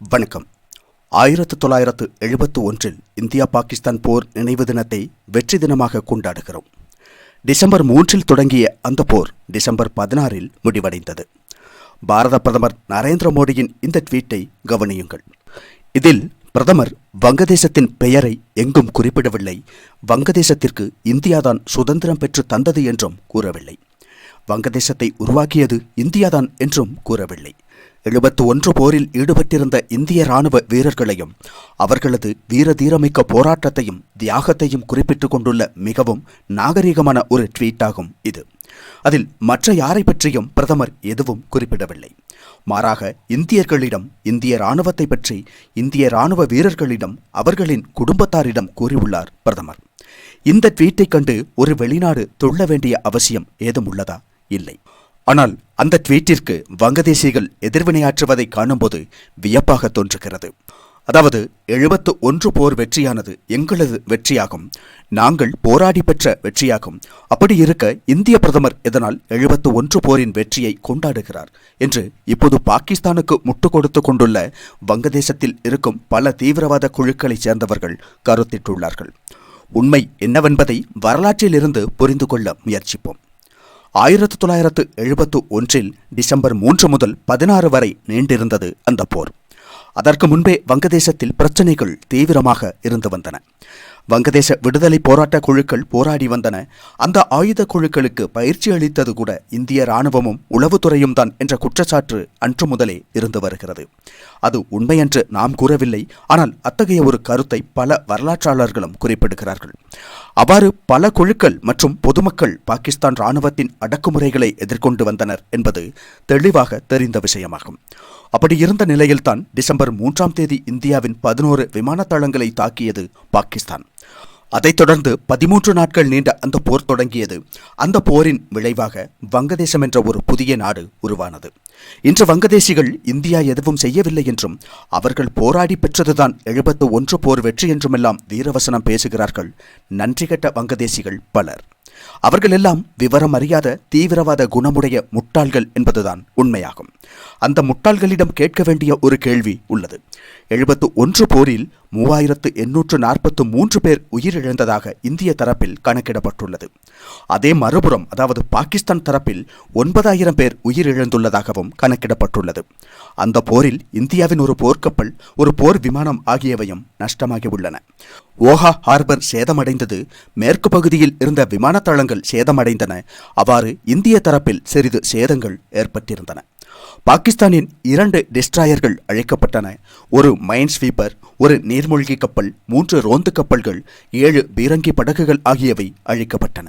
வணக்கம். ஆயிரத்து தொள்ளாயிரத்து எழுபத்து ஒன்றில் இந்தியா பாகிஸ்தான் போர் நினைவு தினத்தை வெற்றி தினமாக கொண்டாடுகிறோம். டிசம்பர் மூன்றில் தொடங்கிய அந்த போர் டிசம்பர் பதினாறில் முடிவடைந்தது. பாரத பிரதமர் நரேந்திர மோடியின் இந்த ட்வீட்டை கவனியுங்கள். இதில் பிரதமர் வங்கதேசத்தின் பெயரை எங்கும் குறிப்பிடவில்லை. வங்கதேசத்திற்கு இந்தியாதான் சுதந்திரம் பெற்று தந்தது என்றும் கூறவில்லை. வங்கதேசத்தை உருவாக்கியது இந்தியாதான் என்றும் கூறவில்லை. எழுபத்து ஒன்று போரில் ஈடுபட்டிருந்த இந்திய ராணுவ வீரர்களையும் அவர்களது வீர தீரமிக்க போராட்டத்தையும் தியாகத்தையும் குறிப்பிட்டுக் கொண்டுள்ள மிகவும் நாகரிகமான ஒரு ட்வீட்டாகும் இது. அதில் மற்ற யாரை பற்றியும் பிரதமர் எதுவும் குறிப்பிடவில்லை. மாறாக இந்தியர்களிடம் இந்திய ராணுவத்தை பற்றி இந்திய ராணுவ வீரர்களிடம் அவர்களின் குடும்பத்தாரிடம் கூறியுள்ளார் பிரதமர். இந்த ட்வீட்டை கண்டு ஒரு வெளிநாடு துள்ள வேண்டிய அவசியம் ஏதும் உள்ளதா? இல்லை. ஆனால் அந்த ட்வீட்டிற்கு வங்கதேசிகள் எதிர்வினையாற்றுவதை காணும்போது வியப்பாக தோன்றுகிறது. அதாவது எழுபத்து ஒன்று போர் வெற்றியானது எங்களது வெற்றியாகும். நாங்கள் போராடி பெற்ற வெற்றியாகும். அப்படி இருக்க இந்திய பிரதமர் இதனால் எழுபத்து ஒன்று போரின் வெற்றியை கொண்டாடுகிறார் என்று இப்போது பாகிஸ்தானுக்கு முட்டு கொடுத்து கொண்டுள்ள வங்கதேசத்தில் இருக்கும் பல தீவிரவாத குழுக்களைச் சேர்ந்தவர்கள் கருத்திட்டுள்ளார்கள். உண்மை என்னவென்பதை வரலாற்றிலிருந்து புரிந்து கொள்ள முயற்சிப்போம். ஆயிரத்து தொள்ளாயிரத்து எழுபத்து ஒன்றில் டிசம்பர் மூன்று முதல் பதினாறு வரை நீண்டிருந்தது அந்த போர். அதற்கு முன்பே வங்கதேசத்தில் பிரச்சனைகள் தீவிரமாக இருந்து வந்தன. வங்கதேச விடுதலை போராட்ட குழுக்கள் போராடி வந்தன. அந்த ஆயுத குழுக்களுக்கு பயிற்சி அளித்தது கூட இந்திய ராணுவமும் உளவுத்துறையும் தான் என்ற குற்றச்சாட்டு அன்று முதலே இருந்து வருகிறது. அது உண்மையென்று நாம் கூறவில்லை. ஆனால் அத்தகைய ஒரு கருத்தை பல வரலாற்றாளர்களும் குறிப்பிடுகிறார்கள். அவ்வாறு பல குழுக்கள் மற்றும் பொதுமக்கள் பாகிஸ்தான் ராணுவத்தின் அடக்குமுறைகளை எதிர்கொண்டு வந்தனர் என்பது தெளிவாக தெரிந்த விஷயமாகும். அப்படி இருந்த நிலையில்தான் டிசம்பர் மூன்றாம் தேதி இந்தியாவின் பதினோரு விமான தளங்களை தாக்கியது பாகிஸ்தான். அதைத் தொடர்ந்து பதிமூன்று நாட்கள் நீண்ட அந்த போர் தொடங்கியது. அந்த போரின் விளைவாக வங்கதேசம் என்ற ஒரு புதிய நாடு உருவானது. இன்று வங்கதேசிகள் இந்தியா எதுவும் செய்யவில்லை என்றும் அவர்கள் போராடி பெற்றதுதான் எழுபத்து ஒன்று போர் வெற்றி என்றுமெல்லாம் வீரவசனம் பேசுகிறார்கள் நன்றி கெட்ட வங்கதேசிகள் பலர். அவர்கள் எல்லாம் விவரம் அறியாத தீவிரவாத குணமுடைய முட்டாள்கள் என்பதுதான் உண்மையாகும். அந்த முட்டாள்களிடம் கேட்க வேண்டிய ஒரு கேள்வி உள்ளது. எழுபத்து ஒன்று போரில் மூவாயிரத்து எண்ணூற்று நாற்பத்து மூன்று பேர் உயிரிழந்ததாக இந்திய தரப்பில் கணக்கிடப்பட்டுள்ளது. அதே மறுபுறம் அதாவது பாகிஸ்தான் தரப்பில் ஒன்பதாயிரம் பேர் உயிரிழந்துள்ளதாகவும் கணக்கிடப்பட்டுள்ளது. அந்த போரில் இந்தியாவின் ஒரு போர்க்கப்பல் ஒரு போர் விமானம் ஆகியவையும் நஷ்டமாகி உள்ளன ஓஹா ஹார்பர் சேதமடைந்தது. மேற்கு பகுதியில் இருந்த விமான தளங்கள் சேதமடைந்தன. அவ்வாறு இந்திய தரப்பில் சிறிது சேதங்கள் ஏற்பட்டிருந்தன. பாகிஸ்தானின் இரண்டு டிஸ்ட்ராயர்கள் அழைக்கப்பட்டன. ஒரு மைன் ஸ்வீப்பர் ஒரு நீர்மூழ்கி கப்பல் மூன்று ரோந்து கப்பல்கள் ஏழு பீரங்கி படகுகள் ஆகியவை அழிக்கப்பட்டன.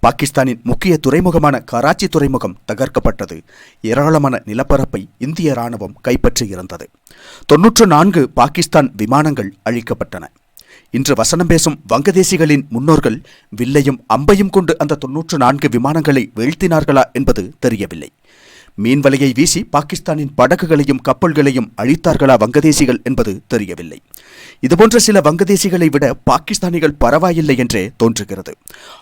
பாகிஸ்தானின் முக்கிய துறைமுகமான கராச்சி துறைமுகம் தகர்க்கப்பட்டது. ஏராளமான நிலப்பரப்பை இந்திய ராணுவம் கைப்பற்றியிருந்தது. தொன்னூற்று நான்கு பாகிஸ்தான் விமானங்கள் அழிக்கப்பட்டன. இன்று வசனம் பேசும் வங்கதேசிகளின் முன்னோர்கள் வில்லையும் அம்பையும் கொண்டு அந்த தொன்னூற்று நான்கு விமானங்களை வீழ்த்தினார்களா என்பது தெரியவில்லை. மீன் வலையை வீசி பாகிஸ்தானின் படகுகளையும் கப்பல்களையும் அழித்தார்களா வங்கதேசிகள் என்பது தெரியவில்லை. இதுபோன்ற சில வங்கதேசிகளை விட பாகிஸ்தானிகள் பரவாயில்லை என்றே தோன்றுகிறது.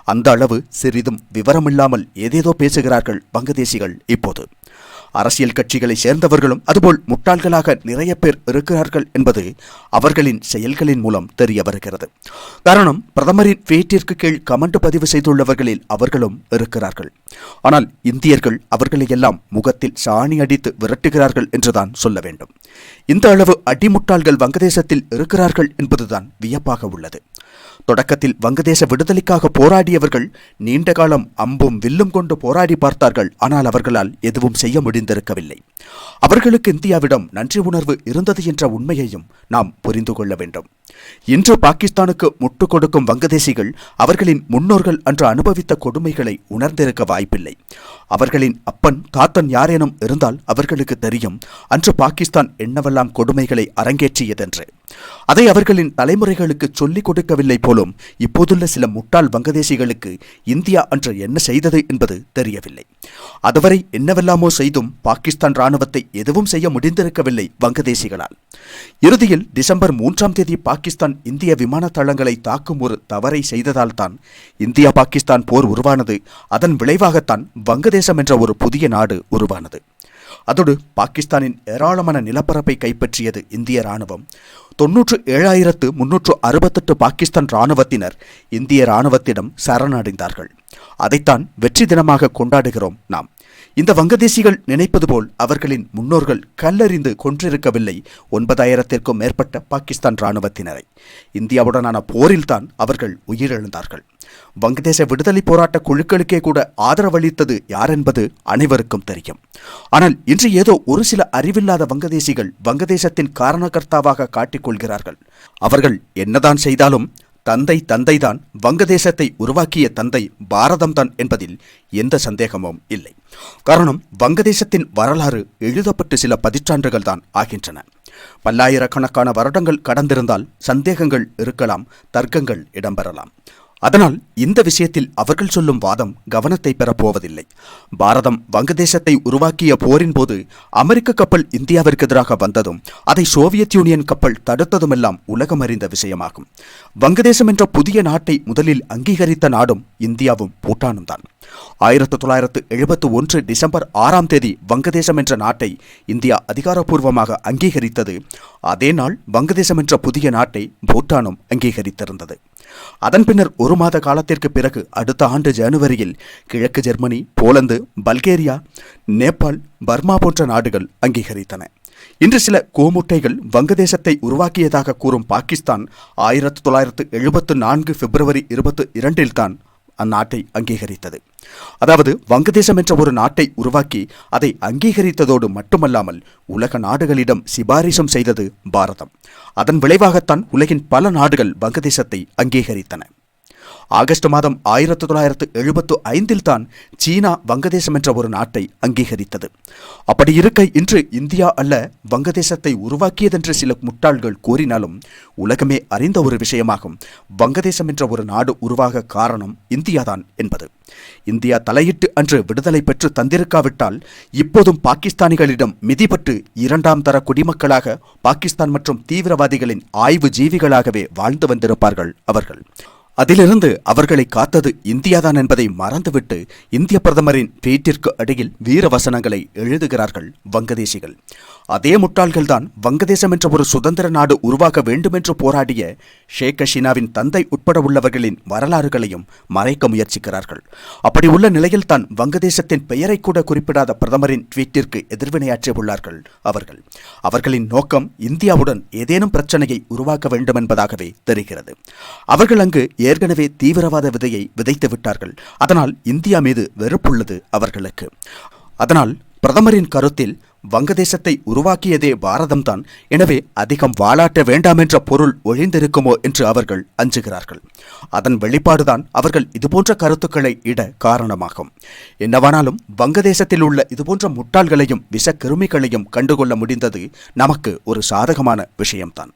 அந்த அளவு சிறிதும் விவரமில்லாமல் ஏதேதோ பேசுகிறார்கள் வங்கதேசிகள் இப்போது. அரசியல் கட்சிகளை சேர்ந்தவர்களும் அதுபோல் முட்டாள்களாக நிறைய பேர் இருக்கிறார்கள் என்பது அவர்களின் செயல்களின் மூலம் தெரிய வருகிறது. காரணம் பிரதமரின் வீட்டிற்கு கீழ் கமெண்ட் பதிவு செய்துள்ளவர்களில் அவர்களும் இருக்கிறார்கள். ஆனால் இந்தியர்கள் அவர்களை எல்லாம் முகத்தில் சாணி அடித்து விரட்டுகிறார்கள் என்றுதான் சொல்ல வேண்டும். இந்த அளவு அடிமுட்டாள்கள் வங்கதேசத்தில் இருக்கிறார்கள் என்பதுதான் வியப்பாக உள்ளது. தொடக்கத்தில் வங்கதேச விடுதலைக்காக போராடியவர்கள் நீண்ட காலம் அம்பும் வில்லும் கொண்டு போராடி பார்த்தார்கள். ஆனால் அவர்களால் எதுவும் செய்ய முடிந்திருக்கவில்லை. அவர்களுக்கு இந்தியாவிடம் நன்றி உணர்வு இருந்தது என்ற உண்மையையும் நாம் புரிந்து கொள்ள வேண்டும். இன்று பாகிஸ்தானுக்கு முட்டு கொடுக்கும் வங்கதேசிகள் அவர்களின் முன்னோர்கள் அன்று அனுபவித்த கொடுமைகளை உணர்ந்திருக்க வாய்ப்பில்லை. அவர்களின் அப்பன் தாத்தன் யாரேனும் இருந்தால் அவர்களுக்கு தெரியும் அன்று பாகிஸ்தான் என்னவெல்லாம் கொடுமைகளை அரங்கேற்றியதென்று. அதை அவர்களின் தலைமுறைகளுக்கு சொல்லிக் கொடுக்கவில்லை போலும் இப்போதுள்ள சில முட்டாள் வங்கதேசிகளுக்கு இந்தியா அன்று என்ன செய்தது என்பது தெரியவில்லை. அதுவரை என்னவெல்லாமோ செய்தும் பாகிஸ்தான் ராணுவத்தை எதுவும் செய்ய முடிந்திருக்கவில்லை வங்கதேசிகளால். இறுதியில் டிசம்பர் மூன்றாம் தேதி பாகிஸ்தான் இந்திய விமான தளங்களை தாக்கும் ஒரு தவறை செய்ததால் தான் இந்தியா பாகிஸ்தான் போர் உருவானது. அதன் விளைவாகத்தான் வங்கதேசம் என்ற ஒரு புதிய நாடு உருவானது. அதோடு பாகிஸ்தானின் ஏராளமான நிலப்பரப்பை கைப்பற்றியது இந்திய ராணுவம் தொன்னூற்று ஏழாயிரத்து முன்னூற்று அறுபத்தெட்டு பாகிஸ்தான் இராணுவத்தினர் இந்திய இராணுவத்திடம் சரணடைந்தார்கள். அதைத்தான் வெற்றி தினமாக கொண்டாடுகிறோம் நாம். இந்த வங்கதேசிகள் நினைப்பது போல் அவர்களின் முன்னோர்கள் கல்லறிந்து கொன்றிருக்கவில்லை ஒன்பதாயிரத்திற்கும் மேற்பட்ட பாகிஸ்தான் இராணுவத்தினரை. இந்தியாவுடனான போரில்தான் அவர்கள் உயிரிழந்தார்கள். வங்கதேச விடுதலை போராட்ட குழுக்களுக்கே கூட ஆதரவளித்தது யார் என்பது அனைவருக்கும் தெரியும். ஆனால் இன்று ஏதோ ஒரு சில அறிவில்லாத வங்கதேசிகள் வங்கதேசத்தின் காரணகர்த்தாவாக காட்டிக்கொள்கிறார்கள் அவர்கள் என்னதான் செய்தாலும் தந்தை தந்தைதான் வங்கதேசத்தை உருவாக்கிய தந்தை பாரதம்தான் என்பதில் எந்த சந்தேகமும் இல்லை. காரணம் வங்கதேசத்தின் வரலாறு எழுதப்பட்டு சில பதிற்றாண்டுகள் தான் ஆகின்றன. பல்லாயிரக்கணக்கான வருடங்கள் கடந்திருந்தால் சந்தேகங்கள் இருக்கலாம் தர்க்கங்கள் இடம்பெறலாம். அதனால் இந்த விஷயத்தில் அவர்கள் சொல்லும் வாதம் கவனத்தை பெறப்போவதில்லை பாரதம் வங்கதேசத்தை உருவாக்கிய போரின் போது அமெரிக்க கப்பல் இந்தியாவிற்கு எதிராக வந்ததும் அதை சோவியத் யூனியன் கப்பல் தடுத்ததுமெல்லாம் உலகம் அறிந்த விஷயமாகும். வங்கதேசம் என்ற புதிய நாட்டை முதலில் அங்கீகரித்த நாடும் இந்தியாவும் பூட்டானும் தான். ஆயிரத்து தொள்ளாயிரத்து எழுபத்து ஒன்று டிசம்பர் ஆறாம் தேதி வங்கதேசம் என்ற நாட்டை இந்தியா அதிகாரப்பூர்வமாக அங்கீகரித்தது அதே நாள் வங்கதேசம் என்ற புதிய நாட்டை பூட்டானும் அங்கீகரித்திருந்தது. அதன் பின்னர் ஒரு மாத காலத்திற்கு பிறகு அடுத்த ஆண்டு ஜனவரியில் கிழக்கு Germany Poland Bulgaria Nepal Burma போன்ற நாடுகள் அங்கீகரித்தன. இன்று சில கோமுட்டைகள் வங்கதேசத்தை உருவாக்கியதாக கூறும் பாகிஸ்தான் ஆயிரத்து தொள்ளாயிரத்து எழுபத்து நான்கு பிப்ரவரி இருபத்தி இரண்டில்தான் அந்நாட்டை அங்கீகரித்தது. அதாவது வங்கதேசம் என்ற ஒரு நாட்டை உருவாக்கி அதை அங்கீகரித்ததோடு மட்டுமல்லாமல் உலக நாடுகளிடம் சிபாரிசும் செய்தது பாரதம். அதன் விளைவாகத்தான் உலகின் பல நாடுகள் வங்கதேசத்தை அங்கீகரித்தன. ஆகஸ்ட் மாதம் ஆயிரத்து தொள்ளாயிரத்து எழுபத்து ஐந்தில் தான் சீனா வங்கதேசம் என்ற ஒரு நாட்டை அங்கீகரித்தது. அப்படி இருக்க இன்று இந்தியா அல்ல வங்கதேசத்தை உருவாக்கியதென்று சில முட்டாள்கள் கூறினாலும் உலகமே அறிந்த ஒரு விஷயமாகும். வங்கதேசம் என்ற ஒரு நாடு உருவாக காரணம் இந்தியாதான் என்பது. இந்தியா தலையிட்டு அன்று விடுதலை பெற்று தந்திருக்காவிட்டால் இப்போதும் பாகிஸ்தானிகளிடம் மிதிப்பட்டு இரண்டாம் தர குடிமக்களாக பாகிஸ்தான் மற்றும் தீவிரவாதிகளின் ஆய்வு ஜீவிகளாகவே வாழ்ந்து வந்திருப்பார்கள் அவர்கள். அதிலிருந்து அவர்களை காத்தது இந்தியாதான் என்பதை மறந்துவிட்டு இந்திய பிரதமரின் ட்வீட்டிற்கு அடியில் வீர வசனங்களை எழுதுகிறார்கள் வங்கதேசிகள். அதே முட்டாள்கள்தான் வங்கதேசம் என்ற ஒரு சுதந்திர நாடு உருவாக வேண்டுமென்று போராடிய ஷேக் ஹசீனாவின் தந்தை உட்பட உள்ளவர்களின் வரலாறுகளையும் மறைக்க முயற்சிக்கிறார்கள். அப்படி உள்ள நிலையில் தான் வங்கதேசத்தின் பெயரை கூட குறிப்பிடாத பிரதமரின் ட்வீட்டிற்கு எதிர்வினையாற்றி உள்ளார்கள் அவர்கள். அவர்களின் நோக்கம் இந்தியாவுடன் ஏதேனும் பிரச்சனையை உருவாக்க வேண்டும் என்பதாகவே தெரிகிறது. அவர்கள் அங்கு ஏற்கனவே தீவிரவாத விதையை விதைத்து விட்டார்கள். அதனால் இந்தியா மீது வெறுப்புள்ளது அவர்களுக்கு. அதனால் பிரதமரின் கருத்தில் வங்கதேசத்தை உருவாக்கியதே பாரதம்தான். எனவே அதிகம் வாளாட்ட வேண்டாம் என்ற பொருள் ஒழிந்திருக்குமோ என்று அவர்கள் அஞ்சுகிறார்கள். அதன் வெளிப்பாடுதான் அவர்கள் இதுபோன்ற கருத்துக்களை இட காரணமாகும். என்னவானாலும் வங்கதேசத்தில் உள்ள இதுபோன்ற முட்டாள்களையும் விஷக்கிருமிகளையும் கண்டுகொள்ள முடிந்தது நமக்கு ஒரு சாதகமான விஷயம்தான்.